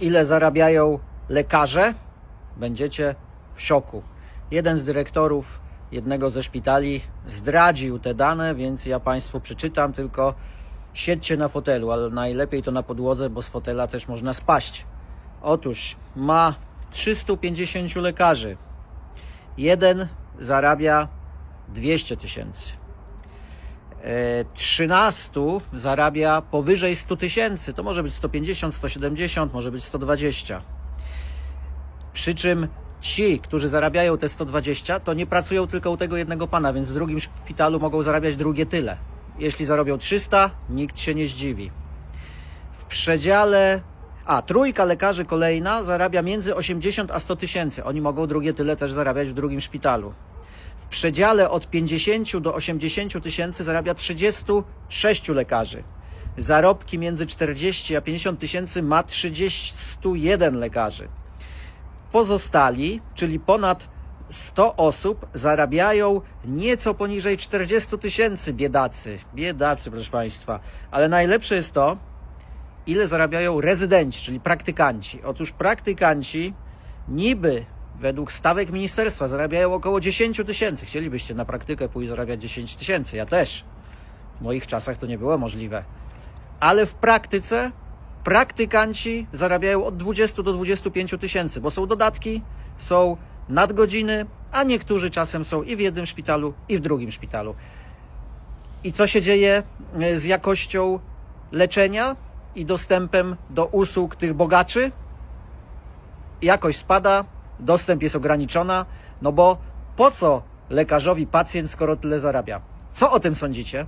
ile zarabiają lekarze, będziecie w szoku. Jeden z dyrektorów jednego ze szpitali zdradził te dane, więc ja Państwu przeczytam, tylko siedźcie na fotelu, ale najlepiej to na podłodze, bo z fotela też można spaść. Otóż ma 350 lekarzy. Jeden zarabia 200 tysięcy. E, 13 zarabia powyżej 100 tysięcy. To może być 150, 170, może być 120. Przy czym ci, którzy zarabiają te 120, to nie pracują tylko u tego jednego pana, więc w drugim szpitalu mogą zarabiać drugie tyle. Jeśli zarobią 300, nikt się nie zdziwi. W przedziale. A, trójka lekarzy kolejna zarabia między 80 a 100 tysięcy. Oni mogą drugie tyle też zarabiać w drugim szpitalu. W przedziale od 50 do 80 tysięcy zarabia 36 lekarzy. Zarobki między 40 a 50 tysięcy ma 31 lekarzy. Pozostali, czyli ponad 100 osób, zarabiają nieco poniżej 40 tysięcy. Biedacy, biedacy, proszę Państwa. Ale najlepsze jest to, ile zarabiają rezydenci, czyli praktykanci. Otóż praktykanci niby według stawek ministerstwa zarabiają około 10 tysięcy. Chcielibyście na praktykę pójść zarabiać 10 tysięcy, ja też. W moich czasach to nie było możliwe. Ale w praktyce praktykanci zarabiają od 20 do 25 tysięcy, bo są dodatki, są nadgodziny, a niektórzy czasem są i w jednym szpitalu, i w drugim szpitalu. I co się dzieje e, z jakością leczenia i dostępem do usług tych bogaczy? Jakość spada, dostęp jest ograniczona, no bo po co lekarzowi pacjent, skoro tyle zarabia? Co o tym sądzicie?